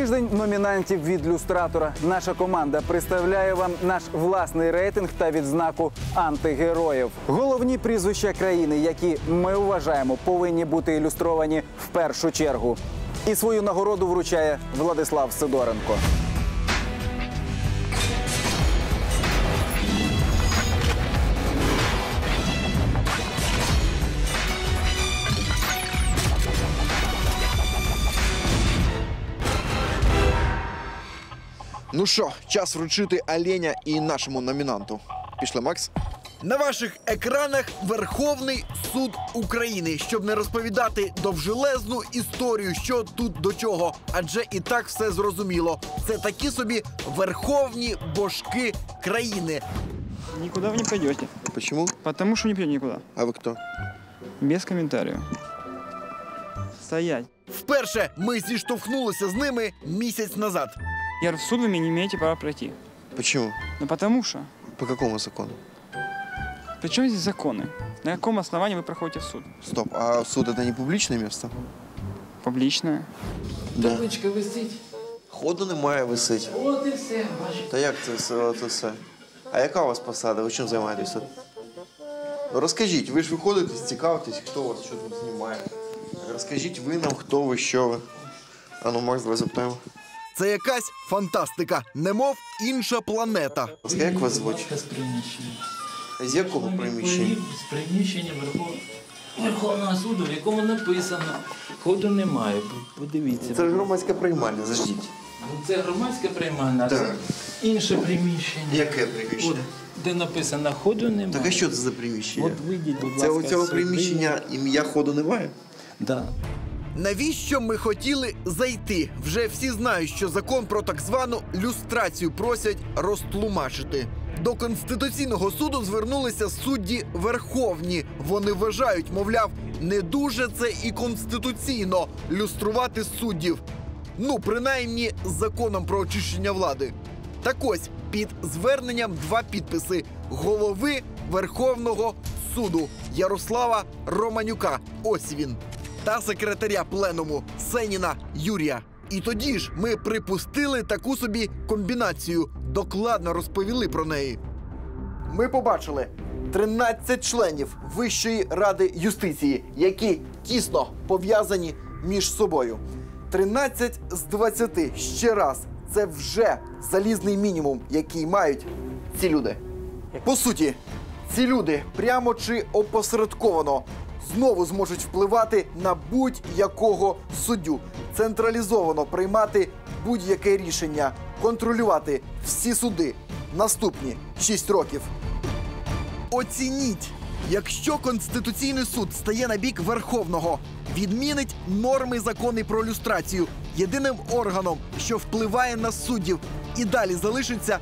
тиждень номінантів від люстратора. Наша команда представляє вам наш власний рейтинг та відзнаку антигероїв. Головні прізвища країни, які ми вважаємо, повинні бути ілюстровані в першу чергу. І свою нагороду вручає Владислав Сидоренко. Ну що, час вручити оленя і нашому номінанту. Пішли, Макс. На ваших екранах Верховний суд України, щоб не розповідати довжелезну історію, що тут до чого. Адже і так все зрозуміло. Це такі собі верховні божки країни. Никуда вы не пойдете. Почему? Потому что не пойдете никуда. А ви хто? Без комментариев. Стоять. Вперше ми зіштовхнулися з ними місяць назад. Я в суд вы не имеете права пройти. Почему? Ну потому что. По какому закону? Причем здесь законы? На каком основании вы проходите в суд? Стоп, а суд это не публічне місце? Публичное. Да. Табличка висить. Ходу немає висить. От і все, бачите. Та як це все? Це все? А яка у вас посада? Ви чим займаєтесь тут? Ну, розкажіть, ви ж виходите, цікавитесь, хто вас що тут знімає. Розкажіть ви нам, хто ви, що ви. А ну, Макс, давай запитаємо. Це якась фантастика, немов інша планета. Як вас звуть? З приміщення. З якого приміщення? З приміщення Верховного суду, в якому написано. Ходу немає. Подивіться. Це ж громадська приймальня, заждіть. Ну, Це громадське приймальне, а це інше приміщення. Яке От, приміщення? де написано ходу немає. Так а що це за приміщення? От вийдіть, будь Це ласка. у цього приміщення ім'я ходу немає? Да. Навіщо ми хотіли зайти? Вже всі знають, що закон про так звану люстрацію просять розтлумачити. До конституційного суду звернулися судді верховні. Вони вважають, мовляв, не дуже це і конституційно люструвати суддів. Ну, принаймні, з законом про очищення влади. Так ось під зверненням два підписи голови Верховного суду Ярослава Романюка. Ось він та секретаря пленуму Сеніна Юрія. І тоді ж ми припустили таку собі комбінацію, докладно розповіли про неї. Ми побачили 13 членів Вищої ради юстиції, які тісно пов'язані між собою. 13 з 20 ще раз. Це вже залізний мінімум, який мають ці люди. По суті, ці люди прямо чи опосередковано знову зможуть впливати на будь-якого суддю, централізовано приймати будь-яке рішення, контролювати всі суди наступні 6 років. Оцініть, якщо Конституційний суд стає на бік Верховного, відмінить норми закони про люстрацію єдиним органом, що впливає на суддів, і далі залишиться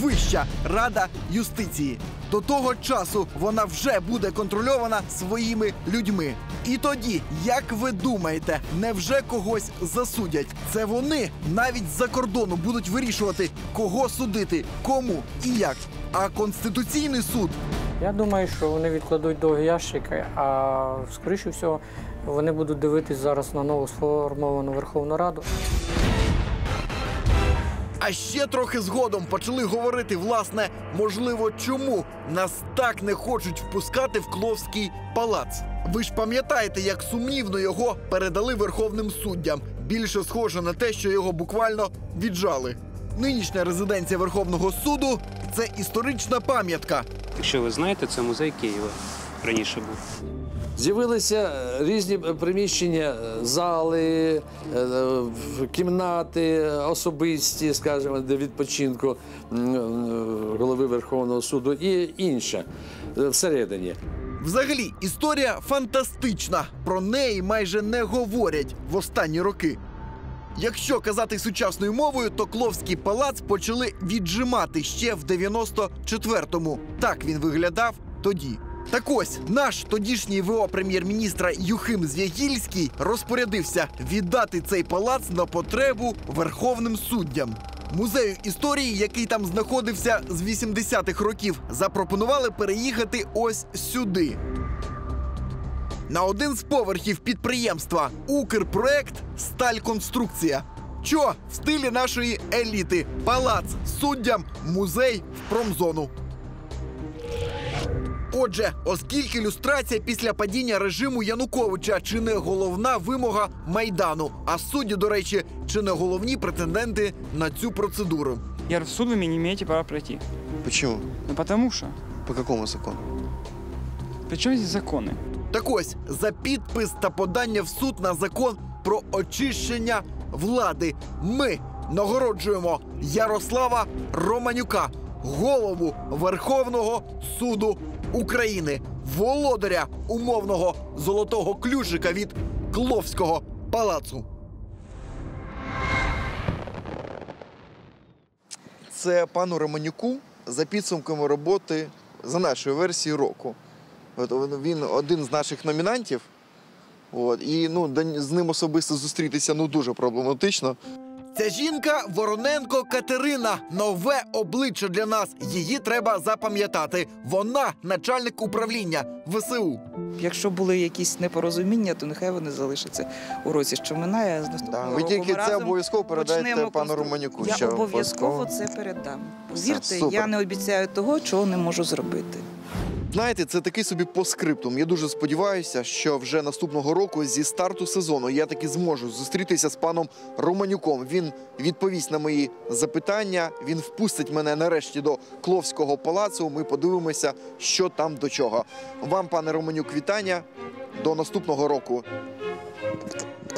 Вища рада юстиції. До того часу вона вже буде контрольована своїми людьми. І тоді, як ви думаєте, невже когось засудять? Це вони навіть з-за кордону будуть вирішувати, кого судити, кому і як. А конституційний суд Я думаю, що вони відкладуть довгі ящики, а скоріше всього вони будуть дивитись зараз на нову сформовану Верховну Раду. А ще трохи згодом почали говорити, власне, можливо, чому нас так не хочуть впускати в Кловський палац. Ви ж пам'ятаєте, як сумнівно його передали верховним суддям. Більше схоже на те, що його буквально віджали. Нинішня резиденція Верховного суду це історична пам'ятка. Якщо ви знаєте, це музей Києва раніше був. З'явилися е, різні е, приміщення, е, зали, кімнати особисті, скажімо, для відпочинку голови Верховного суду і інше всередині. Взагалі, історія фантастична. Про неї майже не говорять в останні роки. Якщо казати сучасною мовою, то Кловський палац почали віджимати ще в 94-му. Так він виглядав тоді. Так ось наш тодішній ВО прем'єр-міністра Юхим Звягільський розпорядився віддати цей палац на потребу верховним суддям. Музею історії, який там знаходився з 80-х років, запропонували переїхати ось сюди. На один з поверхів підприємства Укрпроект Стальконструкція. Що в стилі нашої еліти? Палац суддям, музей в промзону. Отже, оскільки люстрація після падіння режиму Януковича чи не головна вимога майдану, а судді, до речі, чи не головні претенденти на цю процедуру. Я в суд вы не имеете права пройти. Почему? Ну потому что. По какому закону? Причем здесь законы? Так ось за підпис та подання в суд на закон про очищення влади. Ми нагороджуємо Ярослава Романюка, голову Верховного суду України, володаря умовного золотого ключика від Кловського палацу. Це пану Романюку за підсумками роботи за нашою версією року. От він один з наших номінантів. От, і ну, з ним особисто зустрітися ну, дуже проблематично. Ця жінка Вороненко Катерина. Нове обличчя для нас. Її треба запам'ятати. Вона начальник управління ВСУ. Якщо були якісь непорозуміння, то нехай вони залишаться у році, що минає з Да, ви тільки це обов'язково передайте пану Романюку. Я обов'язково це передам. Повірте, я не обіцяю того, чого не можу зробити. Знаєте, це такий собі постскриптум. Я дуже сподіваюся, що вже наступного року зі старту сезону я таки зможу зустрітися з паном Романюком. Він відповість на мої запитання. Він впустить мене нарешті до Кловського палацу. Ми подивимося, що там до чого. Вам, пане Романюк, вітання до наступного року.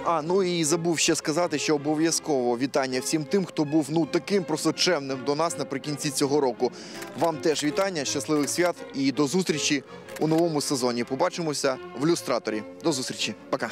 А, ну і забув ще сказати, що обов'язково вітання всім тим, хто був ну таким просто чемним до нас наприкінці цього року. Вам теж вітання, щасливих свят і до зустрічі у новому сезоні. Побачимося в люстраторі. До зустрічі. Пока.